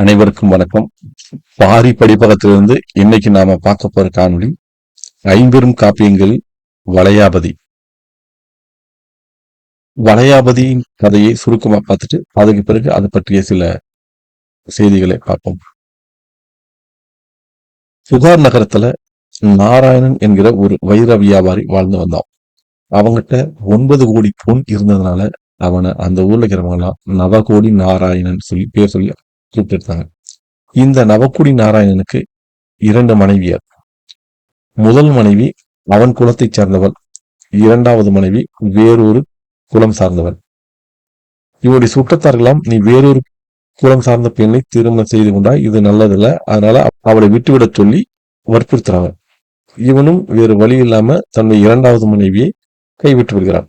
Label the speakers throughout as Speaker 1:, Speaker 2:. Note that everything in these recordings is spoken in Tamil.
Speaker 1: அனைவருக்கும் வணக்கம் பாரி படிப்பகத்திலிருந்து இன்னைக்கு நாம பார்க்க போற காணொளி ஐம்பெரும் காப்பியங்கள் வளையாபதி வளையாபதியின் கதையை சுருக்கமா பார்த்துட்டு அதுக்கு பிறகு அதை பற்றிய சில செய்திகளை பார்ப்போம் புகார் நகரத்துல நாராயணன் என்கிற ஒரு வைர வியாபாரி வாழ்ந்து வந்தான் அவங்ககிட்ட ஒன்பது கோடி பொன் இருந்ததுனால அவனை அந்த ஊர்ல இருக்கிறவங்க எல்லாம் நவகோடி நாராயணன் சொல்லி பேர் சொல்லி கூப்பிட்டுருக்காங்க இந்த நவக்குடி நாராயணனுக்கு இரண்டு மனைவியர் முதல் மனைவி அவன் குலத்தை சார்ந்தவள் இரண்டாவது மனைவி வேறொரு குலம் சார்ந்தவள் இவருடைய சுற்றத்தார்களாம் நீ வேறொரு குலம் சார்ந்த பெண்ணை திருமணம் செய்து கொண்டா இது நல்லதில்ல அதனால அவளை விட்டுவிட சொல்லி வற்புறுத்துறாங்க இவனும் வேறு வழி இல்லாம தன்னுடைய இரண்டாவது மனைவியை கைவிட்டு விடுகிறான்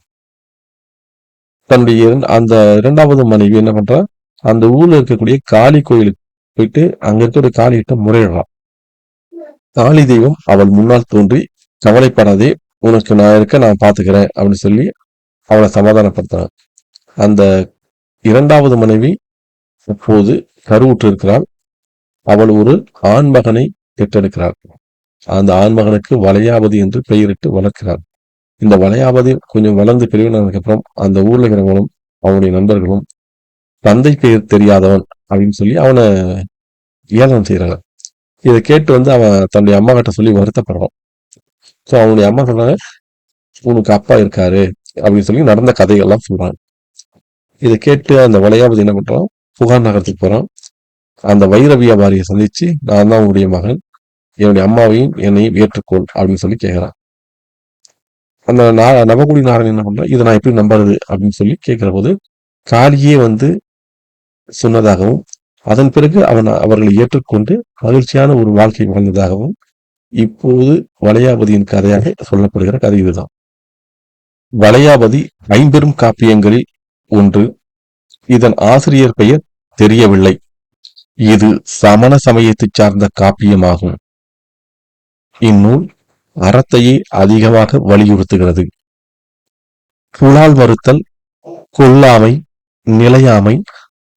Speaker 1: தன்னுடைய அந்த இரண்டாவது மனைவி என்ன பண்றா அந்த ஊர்ல இருக்கக்கூடிய காளி கோயிலுக்கு போயிட்டு அங்க இருக்கக்கூடிய காளிகிட்ட முறையிடலாம் காளி தெய்வம் அவள் முன்னால் தோன்றி கவலைப்படாதே உனக்கு நான் இருக்க நான் பாத்துக்கிறேன் அப்படின்னு சொல்லி அவளை சமாதானப்படுத்துறான் அந்த இரண்டாவது மனைவி இப்போது கருவுற்று இருக்கிறாள் அவள் ஒரு ஆண்மகனை பெற்றெடுக்கிறாள் அந்த ஆண்மகனுக்கு வளையாபதி என்று பெயரிட்டு வளர்க்கிறார் இந்த வளையாபதி கொஞ்சம் வளர்ந்து பெரியவனதுக்கு அப்புறம் அந்த ஊர்ல இருக்கிறவங்களும் அவனுடைய நண்பர்களும் தந்தை பெயர் தெரியாதவன் அப்படின்னு சொல்லி அவனை ஏளனம் செய்யறாங்க இதை கேட்டு வந்து அவன் தன்னுடைய அம்மா கிட்ட சொல்லி வருத்தப்படுறான் ஸோ அவனுடைய அம்மா சொல்றாங்க உனக்கு அப்பா இருக்காரு அப்படின்னு சொல்லி நடந்த கதைகள்லாம் சொல்றாங்க இதை கேட்டு அந்த வளையாபதி என்ன பண்றான் புகார் நகரத்துக்கு போறான் அந்த வைர வியாபாரியை சந்திச்சு நான் தான் உன்னுடைய மகன் என்னுடைய அம்மாவையும் என்னையும் ஏற்றுக்கொள் அப்படின்னு சொல்லி கேட்குறான் அந்த நா நவகுடி நாராயணன் என்ன பண்றேன் இதை நான் எப்படி நம்புறது அப்படின்னு சொல்லி கேட்கிற போது காளியே வந்து சொன்னதாகவும் அதன் பிறகு அவன் அவர்களை ஏற்றுக்கொண்டு மகிழ்ச்சியான ஒரு வாழ்க்கை வாழ்ந்ததாகவும் இப்போது வளையாபதியின் கதையாக சொல்லப்படுகிற கதை இதுதான் வளையாபதி ஐம்பெரும் காப்பியங்களில் ஒன்று இதன் ஆசிரியர் பெயர் தெரியவில்லை இது சமண சமயத்தை சார்ந்த காப்பியமாகும் இந்நூல் அறத்தையே அதிகமாக வலியுறுத்துகிறது புலால் மறுத்தல் கொல்லாமை நிலையாமை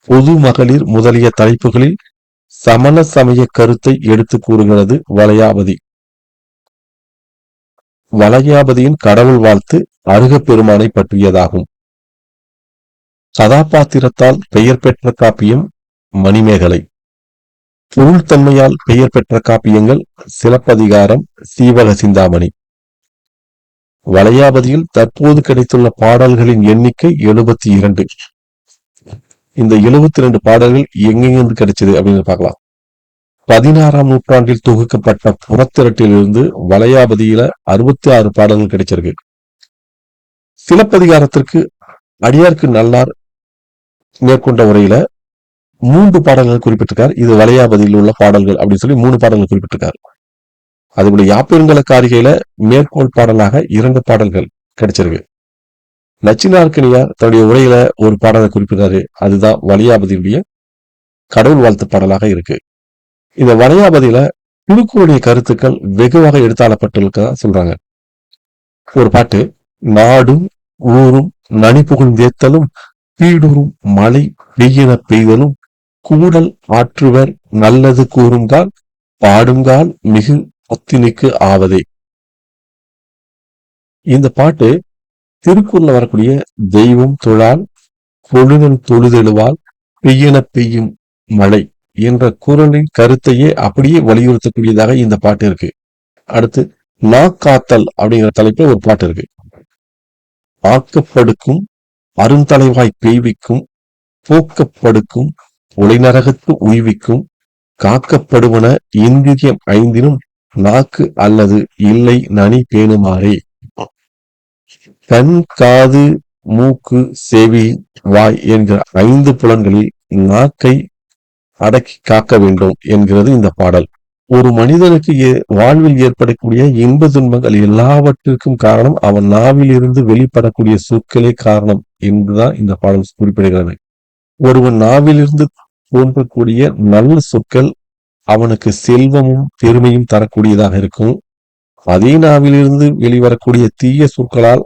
Speaker 1: பொது மகளிர் முதலிய தலைப்புகளில் சமண சமய கருத்தை எடுத்து கூறுகிறது வளையாபதி வளையாபதியின் கடவுள் வாழ்த்து அருக பெருமானை பற்றியதாகும் கதாபாத்திரத்தால் பெயர் பெற்ற காப்பியம் மணிமேகலை பொருள்தன்மையால் பெயர் பெற்ற காப்பியங்கள் சிலப்பதிகாரம் சீவக சிந்தாமணி வளையாபதியில் தற்போது கிடைத்துள்ள பாடல்களின் எண்ணிக்கை எழுபத்தி இரண்டு இந்த எழுபத்தி ரெண்டு பாடல்கள் எங்கெங்கிருந்து கிடைச்சது அப்படின்னு பார்க்கலாம் பதினாறாம் நூற்றாண்டில் தொகுக்கப்பட்ட புறத்திரட்டிலிருந்து வளையாபதியில அறுபத்தி ஆறு பாடல்கள் கிடைச்சிருக்கு சிலப்பதிகாரத்திற்கு அடியார்க்கு நல்லார் மேற்கொண்ட உரையில மூன்று பாடல்கள் குறிப்பிட்டிருக்கார் இது வளையாபதியில் உள்ள பாடல்கள் அப்படின்னு சொல்லி மூணு பாடல்கள் குறிப்பிட்டிருக்கார் அதுபோல யாப்பெருங்கல காரிகையில மேற்கோள் பாடலாக இரண்டு பாடல்கள் கிடைச்சிருக்கு நச்சினார்க்கனியார் தன்னுடைய உரையில ஒரு பாடலை குறிப்பிட்டாரு அதுதான் வலியாபதியுடைய கடவுள் வாழ்த்து பாடலாக இருக்கு இந்த வலையாபதியில குழுக்களுடைய கருத்துக்கள் வெகுவாக எடுத்தாளப்பட்டிருக்க சொல்றாங்க ஒரு பாட்டு நாடும் ஊரும் நனி தேத்தலும் பீடூரும் மழை பெய்யின பெய்தலும் கூடல் ஆற்றுவர் நல்லது கூறுங்கால் பாடுங்கால் மிகு ஒத்தினிக்கு ஆவதே இந்த பாட்டு திருக்குறள் வரக்கூடிய தெய்வம் தொழால் பொழுதன் தொழுதெழுவால் பெய்யன பெய்யும் மழை என்ற குரலின் கருத்தையே அப்படியே வலியுறுத்தக்கூடியதாக இந்த பாட்டு இருக்கு அடுத்து நாக்காத்தல் அப்படிங்கிற தலைப்புல ஒரு பாட்டு இருக்கு ஆக்கப்படுக்கும் அருந்தலைவாய் பெய்விக்கும் போக்கப்படுக்கும் உலைநரகத்து உய்விக்கும் காக்கப்படுவன இந்திரியம் ஐந்தினும் நாக்கு அல்லது இல்லை நனி பேணுமாறே கண் காது மூக்கு செவி வாய் என்கிற ஐந்து புலன்களில் நாக்கை அடக்கி காக்க வேண்டும் என்கிறது இந்த பாடல் ஒரு மனிதனுக்கு வாழ்வில் ஏற்படக்கூடிய இன்ப துன்பங்கள் எல்லாவற்றிற்கும் காரணம் அவன் நாவில் இருந்து வெளிப்படக்கூடிய சொற்களே காரணம் என்றுதான் இந்த பாடல் குறிப்பிடுகிறது ஒருவன் நாவிலிருந்து தோன்றக்கூடிய நல்ல சொற்கள் அவனுக்கு செல்வமும் பெருமையும் தரக்கூடியதாக இருக்கும் அதே நாவிலிருந்து வெளிவரக்கூடிய தீய சொற்களால்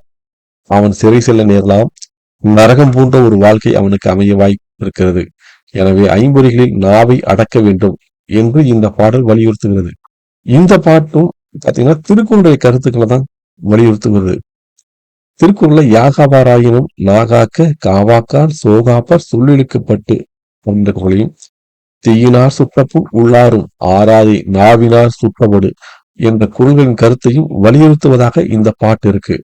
Speaker 1: அவன் சிறை செல்ல நேரலாம் நரகம் போன்ற ஒரு வாழ்க்கை அவனுக்கு அமைய வாய்ப்பு இருக்கிறது எனவே ஐம்பொறிகளில் நாவை அடக்க வேண்டும் என்று இந்த பாடல் வலியுறுத்துகிறது இந்த பாட்டும் பாத்தீங்கன்னா திருக்குறளுடைய கருத்துக்களை தான் வலியுறுத்துகிறது திருக்குறளை யாகாபாராயினும் நாகாக்க காவாக்கார் சோகாப்பர் சொல்லிழுக்கப்பட்டு போன்ற குரலையும் தீயினார் சுற்றப்பு உள்ளாரும் ஆராதி நாவினார் சுற்றப்படு என்ற குரல்களின் கருத்தையும் வலியுறுத்துவதாக இந்த பாட்டு இருக்கு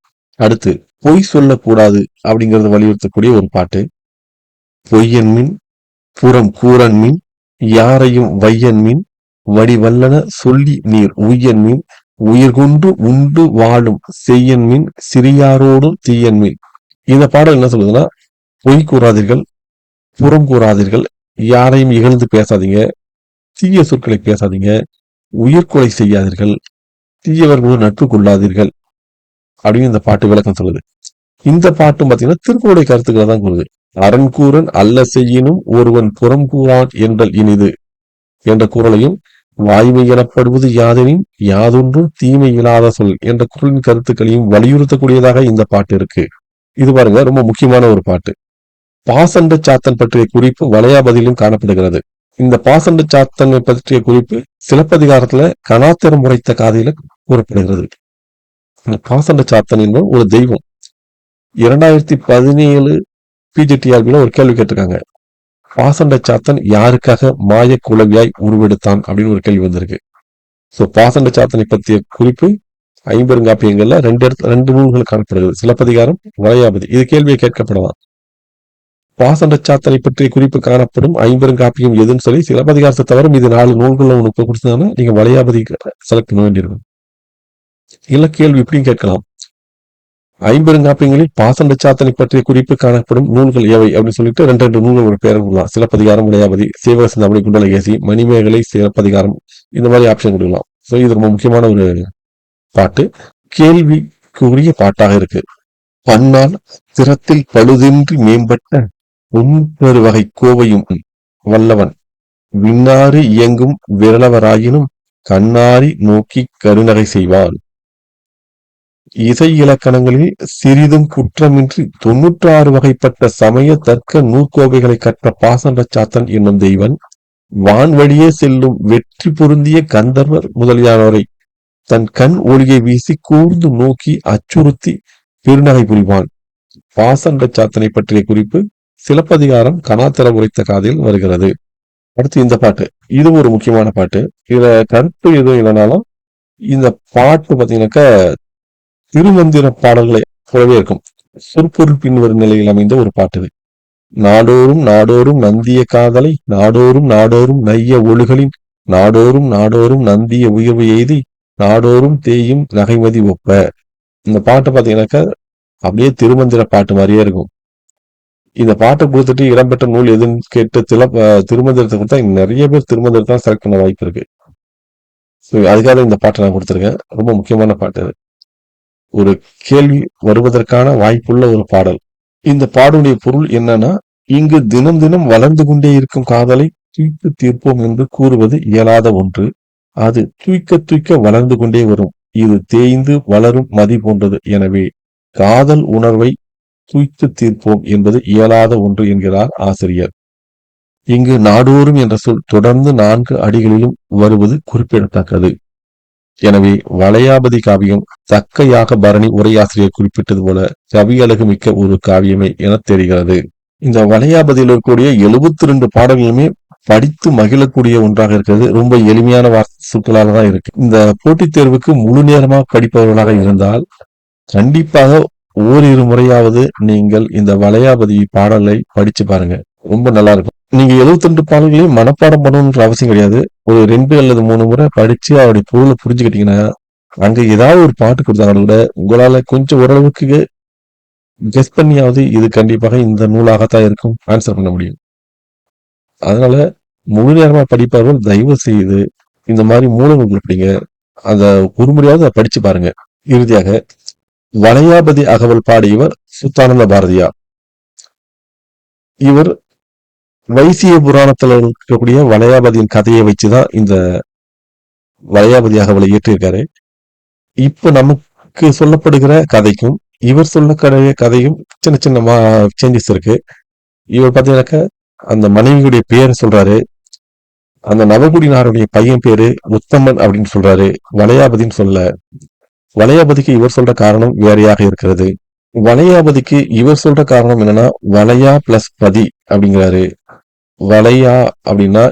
Speaker 1: அடுத்து பொய் சொல்லக்கூடாது அப்படிங்கிறத வலியுறுத்தக்கூடிய ஒரு பாட்டு பொய்யன் மின் புறம் கூறன் மின் யாரையும் வையன் மின் வடிவல்லன சொல்லி நீர் உய்யன் மின் உயிர்கொண்டு உண்டு வாழும் செய்யன் மின் சிறியாரோடும் தீயன் மின் இந்த பாடல் என்ன சொல்லுதுன்னா பொய் கூறாதீர்கள் புறம் கூறாதீர்கள் யாரையும் இகழ்ந்து பேசாதீங்க தீய சொற்களை பேசாதீங்க உயிர்கொலை செய்யாதீர்கள் தீயவர்களோடு நட்பு கொள்ளாதீர்கள் அப்படின்னு இந்த பாட்டு விளக்கம் சொல்லுது இந்த பாட்டும் பாத்தீங்கன்னா திருக்குறளுடைய கருத்துக்களை தான் கூறுது அரண்கூரன் அல்ல செய்யினும் ஒருவன் புறம் கூறான் என்றல் இனிது என்ற குரலையும் வாய்மை எனப்படுவது யாதெனின் யாதொன்று தீமை இல்லாத சொல் என்ற குரலின் கருத்துக்களையும் வலியுறுத்தக்கூடியதாக இந்த பாட்டு இருக்கு இது பாருங்க ரொம்ப முக்கியமான ஒரு பாட்டு பாசண்ட சாத்தன் பற்றிய குறிப்பு வளையாபதியிலும் காணப்படுகிறது இந்த பாசண்ட சாத்தனை பற்றிய குறிப்பு சிலப்பதிகாரத்துல கனாத்திரம் உரைத்த காதையில கூறப்படுகிறது பாசண்ட சாத்தன் என்பவர் ஒரு தெய்வம் இரண்டாயிரத்தி பதினேழு பிஜிடிஆர்பியில் ஒரு கேள்வி கேட்டிருக்காங்க பாசண்ட சாத்தன் யாருக்காக மாய குலவியாய் உருவெடுத்தான் அப்படின்னு ஒரு கேள்வி வந்திருக்கு ஸோ பாசண்ட சாத்தனை பற்றிய குறிப்பு ஐம்பெருங்காப்பியங்கள்ல ரெண்டு இடத்துல ரெண்டு நூல்கள் காணப்படுகிறது சிலப்பதிகாரம் வளையாபதி இது கேள்வியை கேட்கப்படலாம் பாசண்ட சாத்தனை பற்றிய குறிப்பு காணப்படும் ஐம்பெருங்காப்பியம் எதுன்னு சொல்லி சிலப்பதிகாரத்தை தவிர இது நாலு நூல்கள் உனக்கு கொடுத்ததுன்னா நீங்க வளையாபதி செலக்ட் பண்ண வேண்டியிருக்கும் இல்ல கேள்வி இப்படியும் கேட்கலாம் ஐம்பெருங்காப்பியங்களில் பாசண்ட சாத்தனை பற்றிய குறிப்பு காணப்படும் நூல்கள் எவை அப்படின்னு சொல்லிட்டு ரெண்டு ரெண்டு நூல்கள் ஒரு பேர் கொடுக்கலாம் சிலப்பதிகாரம் உடையாபதி சீவக சிந்தாமணி குண்டலகேசி மணிமேகலை சிலப்பதிகாரம் இந்த மாதிரி ஆப்ஷன் கொடுக்கலாம் ஸோ இது ரொம்ப முக்கியமான ஒரு பாட்டு கேள்விக்குரிய பாட்டாக இருக்கு பன்னால் திறத்தில் பழுதின்றி மேம்பட்ட உண்பெரு வகை கோவையும் வல்லவன் விண்ணாறு இயங்கும் விரலவராயினும் கண்ணாரி நோக்கி கருநகை செய்வான் இசை இலக்கணங்களில் சிறிதும் குற்றமின்றி தொன்னூற்றாறு வகைப்பட்ட சமய தர்க்க நூற்கோவைகளை கற்ற பாசன சாத்தன் என்னும் தெய்வன் வான்வழியே செல்லும் வெற்றி பொருந்திய கந்தர்வர் முதலியானோரை தன் கண் ஒளியை வீசி கூர்ந்து நோக்கி அச்சுறுத்தி பெருநகை புரிவான் பாசண்ட சாத்தனை பற்றிய குறிப்பு சிலப்பதிகாரம் கனாத்திர உரைத்த காதில் வருகிறது அடுத்து இந்த பாட்டு இது ஒரு முக்கியமான பாட்டு இதுல கருத்து எதுவும் இல்லைனாலும் இந்த பாட்டு பாத்தீங்கன்னாக்கா திருமந்திர பாடல்களை போலவே இருக்கும் சொற்பொருள் பின்வரும் நிலையில் அமைந்த ஒரு பாட்டு நாடோறும் நாடோறும் நந்திய காதலை நாடோறும் நாடோறும் நைய ஒழுகலின் நாடோறும் நாடோறும் நந்திய உயர்வு எய்தி நாடோறும் தேயும் நகைமதி ஒப்ப இந்த பாட்டை பார்த்தீங்கன்னாக்கா அப்படியே திருமந்திர பாட்டு மாதிரியே இருக்கும் இந்த பாட்டை கொடுத்துட்டு இடம்பெற்ற நூல் எதுன்னு கேட்டு தில திருமந்திரத்தை கொடுத்தா நிறைய பேர் திருமந்திரத்தை செலக்ட் பண்ண வாய்ப்பு இருக்கு ஸோ அதுக்காக இந்த பாட்டை நான் கொடுத்துருக்கேன் ரொம்ப முக்கியமான பாட்டு அது ஒரு கேள்வி வருவதற்கான வாய்ப்புள்ள ஒரு பாடல் இந்த பாடலுடைய பொருள் என்னன்னா இங்கு தினம் தினம் வளர்ந்து கொண்டே இருக்கும் காதலை தூய்த்து தீர்ப்போம் என்று கூறுவது இயலாத ஒன்று அது தூய்க்க தூய்க்க வளர்ந்து கொண்டே வரும் இது தேய்ந்து வளரும் மதி போன்றது எனவே காதல் உணர்வை தூய்த்து தீர்ப்போம் என்பது இயலாத ஒன்று என்கிறார் ஆசிரியர் இங்கு நாடோறும் என்ற சொல் தொடர்ந்து நான்கு அடிகளிலும் வருவது குறிப்பிடத்தக்கது எனவே வளையாபதி காவியம் சக்கையாக பரணி உரையாசிரியர் குறிப்பிட்டது போல கவியழகு மிக்க ஒரு காவியமே என தெரிகிறது இந்த வளையாபதியில் இருக்கக்கூடிய எழுபத்தி ரெண்டு பாடல்களுமே படித்து மகிழக்கூடிய ஒன்றாக இருக்கிறது ரொம்ப எளிமையான வார்த்தைகளாக தான் இருக்கு இந்த போட்டித் தேர்வுக்கு முழு நேரமாக படிப்பவர்களாக இருந்தால் கண்டிப்பாக ஓரிரு முறையாவது நீங்கள் இந்த வளையாபதி பாடலை படிச்சு பாருங்க ரொம்ப நல்லா இருக்கும் நீங்க எழுபத்தி ரெண்டு பாடல்களையும் மனப்பாடம் பண்ணணும்ன்ற அவசியம் கிடையாது ஒரு ரெண்டு அல்லது மூணு முறை படிச்சு அவருடைய பொருளை புரிஞ்சுக்கிட்டீங்கன்னா அங்க ஏதாவது ஒரு பாட்டு கொடுத்தாங்க கூட உங்களால கொஞ்சம் ஓரளவுக்கு கெஸ் பண்ணியாவது இது கண்டிப்பாக இந்த நூலாகத்தான் இருக்கும் ஆன்சர் பண்ண முடியும் அதனால முழு நேரமா படிப்பார்கள் தயவு செய்து இந்த மாதிரி மூலங்கள் கொடுப்பீங்க அந்த ஒரு முறையாவது அதை படிச்சு பாருங்க இறுதியாக வளையாபதி அகவல் பாடியவர் சுத்தானந்த பாரதியார் இவர் வைசிய புராணத்துல இருக்கக்கூடிய வளையாபதியின் கதையை வச்சுதான் இந்த வளையாபதியாக அவளை இயற்றியிருக்காரு இப்ப நமக்கு சொல்லப்படுகிற கதைக்கும் இவர் சொல்ல கதைய கதையும் சின்ன சின்ன சேஞ்சஸ் இருக்கு இவர் பார்த்தீங்கன்னாக்கா அந்த மனைவியுடைய பேர் சொல்றாரு அந்த நவகுடினாருடைய பையன் பேரு உத்தமன் அப்படின்னு சொல்றாரு வளையாபதின்னு சொல்ல வளையாபதிக்கு இவர் சொல்ற காரணம் வேறையாக இருக்கிறது வளையாபதிக்கு இவர் சொல்ற காரணம் என்னன்னா வளையா பிளஸ் பதி அப்படிங்கிறாரு வலையா அப்படின்னா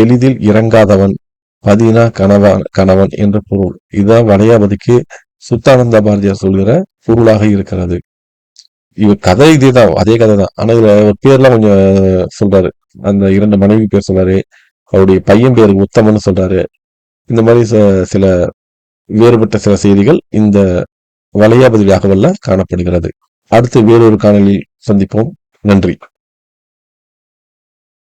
Speaker 1: எளிதில் இறங்காதவன் பதினா கணவன் கணவன் என்ற பொருள் இதுதான் வளையாபதிக்கு சுத்தானந்த பாரதியார் சொல்கிற பொருளாக இருக்கிறது இவர் கதை இதே தான் அதே கதை தான் ஆனா இதுல அவர் பேர்லாம் கொஞ்சம் சொல்றாரு அந்த இரண்டு மனைவி பேர் சொல்றாரு அவருடைய பையன் பேர் உத்தமன்னு சொல்றாரு இந்த மாதிரி சில வேறுபட்ட சில செய்திகள் இந்த வலையாபதி வல்ல காணப்படுகிறது அடுத்து வேறொரு காணொலி சந்திப்போம் நன்றி